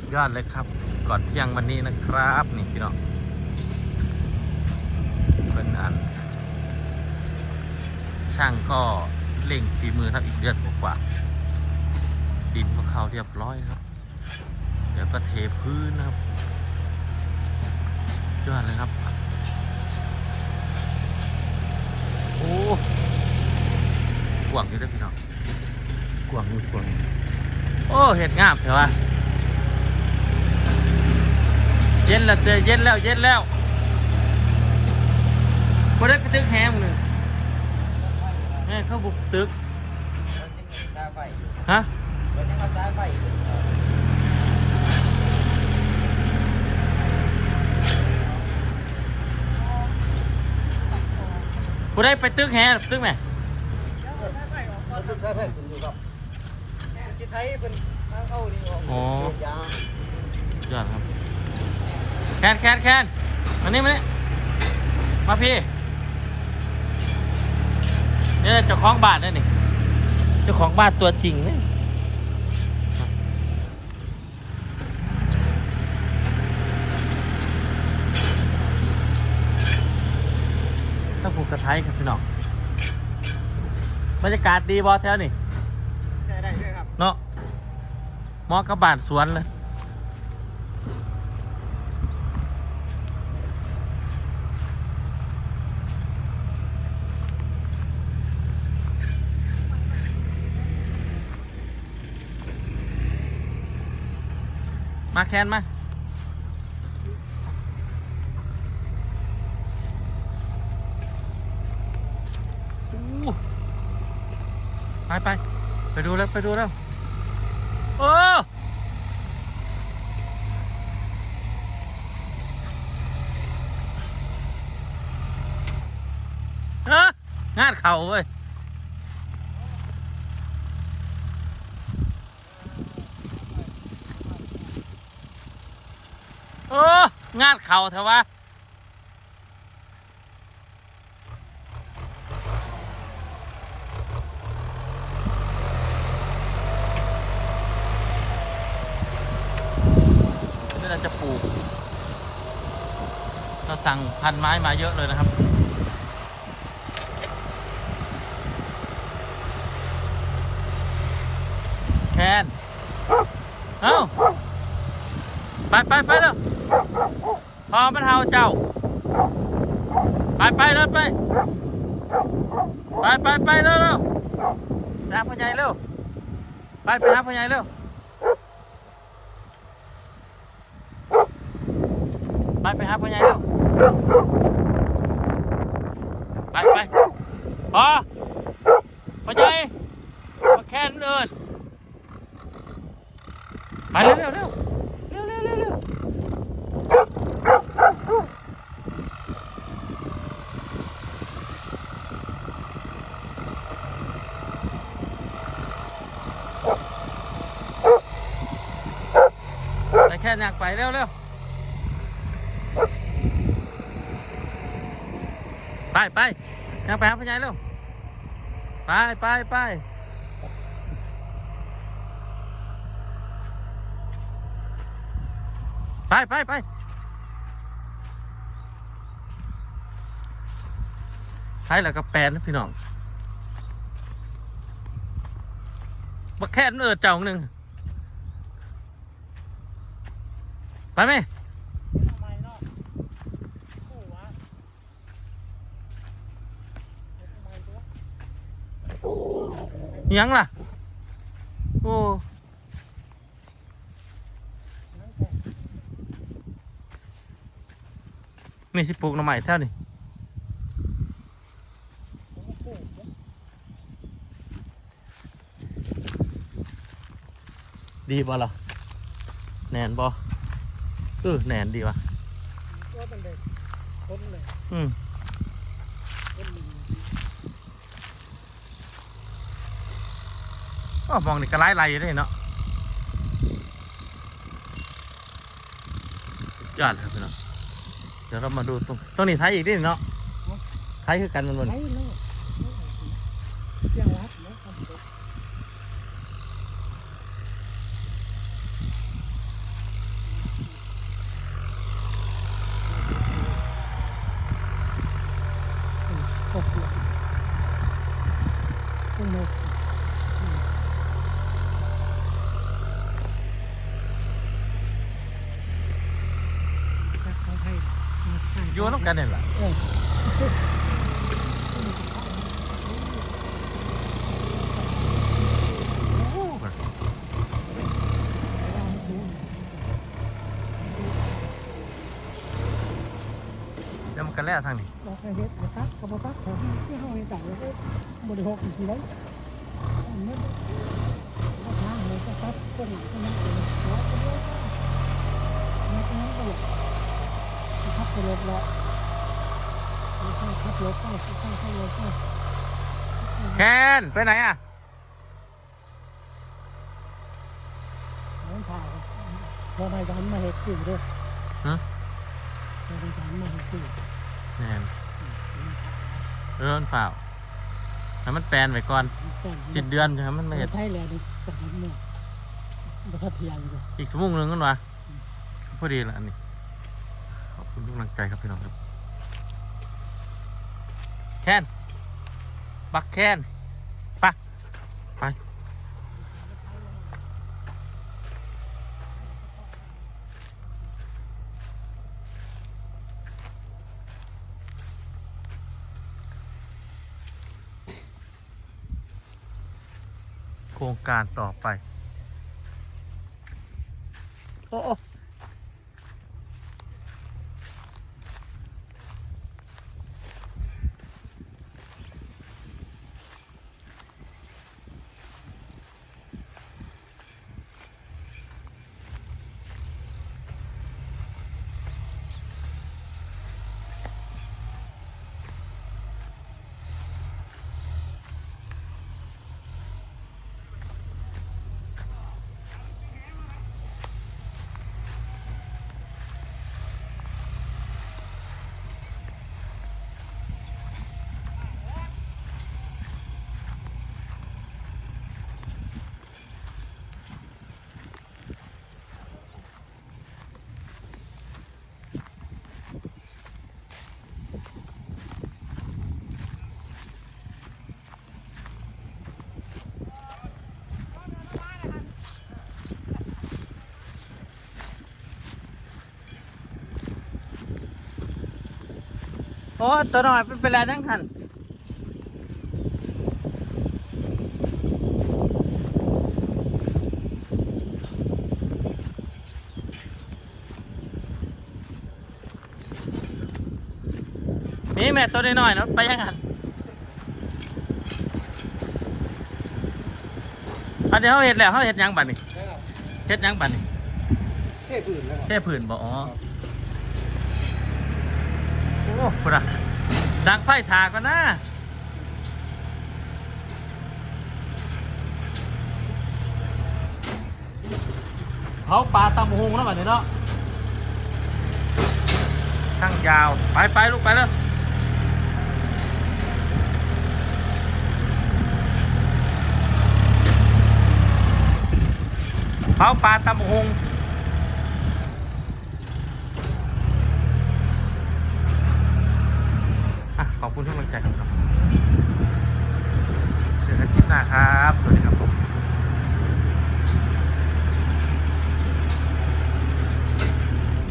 สุดยอดเลยครับ ก่อนเที่ยงวันนี้นะครับ นี่พี่น้องเป็นอัน ช่างก็เล่งฝีมือครับอีกเดือนกว่า ดินก็เข้าเรียบร้อยครับ เดี๋ยวก็เทพื้นนะครับยอดเลยครับ โอ้กว่างอยู่ด้วยพี่น้องกว่างอยู่กว่างโอ้เห็ดงามเถอะวะ เย็นแล้วเจอเย็นแล้วเย็นแล้วพอได้ไปตึกแฮมหนึ่งแม่เข้าบุกตึกตาไฟฮะรถยังเอาตาไฟพอได้ไปตึกแฮมตึกไหมมันคือตาไฟคุณดูครับจิตไทยเป็นทางเข้านี่ออกอ๋อยางยอดครับ แคนแคนแคนมานี่มานี่มาพี่นี่แหละเจ้าของบ้านนั่นนี่เจ้าของบ้านตัวจริงนี่ต้องผูกกระไทยครับพี่น้องบรรยากาศดีบอแถวนี่ใช่ได้ด้วยครับ เนาะเหมอกับบ้านสวนเลย มาแคนมาไปไปไปดูแล้ว ไปดูแล้ว โอ้เอะงาดเข่าเว้ย โอ้งาดเข่าเถอะวะนี่เราจะปลูก เราสั่งพันไม้มาเยอะเลยนะครับแคน เอ้า ไปไปไปเร็ว พอมันเห่าเจ้า ไปไปเร็วไป ไปไปไปเร็วเร็วไปหาพ่อใหญ่เร็ว ไปไปหาพ่อใหญ่เร็ว ไปไปหาพ่อใหญ่เร็ว ไปไปพอพ่อใหญ่มาแค่นเอินไปเร็วเร็วเร็วเร็วเร็วเร็วเร็วไปแค่อยากไปเร็วเร็วไปไปยังไปหาพ่อใหญ่เร็วไปไปไปไปไปไปใช่แล้วก็แปลนนะพี่น้องมาแค่นเออเจ้าหนึ่ง ไปไหมไมยังล่ะ โอ้นี่สิปลูกหน่อไม้แท่านี่ดีบ่ล่ะแหนนบ่ เออแหนนดีวะก็เป็นเด็กคนเลยอืมคนอ๋อมองนี่ก็ไล่ไล่อยู่ได้เนาะสุดยอดครับพี่น้องเดี๋ยวเรามาดูตรงตรงนี้ไทยอีกนิดเนาะไทยคือกันมันบนไอ้เนาะเสียงรัก อยู่น้ำกันนี่แหละเออโอ้เดี๋ยวมันกันแล้วทางนี้เราเคยเฮ็ดกระซักกระซักของที่เฮาเฮ็ดได้แล้วบ่ได้หกอีกทีแล้วอันนี้ก็ทางเลยกระซักคนก็นั้นเองแล้วก็เลยนี่ก็นั้นก็เลย ขับไปรถละขับรถไปขับไปรถไปแคนไปไหนอะน้องถ่ายพอได้กันมาเฮ็ดคือเด้อฮะพอได้กันมาเฮ็ดคือแน่นเริ่มฝ่าวให้มันแปลนไว้ก่อนสิบเดือนใช่ไหมมันไม่เห็นใช่แล้วดิจากนั้นเนี่ยประทับเทียนเลยอีกสมงหนึ่งกันวะพอดีละอันนี้ขอบ คุณทุกกำลังใจครับพี่น้องครับ แคนปักแคนปักไป โครงการต่อไป โอ้ตัวหน่อยเป็นเป็นไรทั้งคันนี่แม่ตัวน้อยๆเนาะไปยังไงอันเดี๋ยวเขาเห็ดแล้วเขาเห็ดหยังบัดนี่เห็ดหยังบัดนี่เท่ผื่นแล้วแค่ผื่นบ่อ๋อโอ้พุดอะดังไฟถากันนะเผาปลาตำหงแล้วบัดนี้เนาะตั้งยาว ไปไปลูกไปแล้วเผาปลาตำหง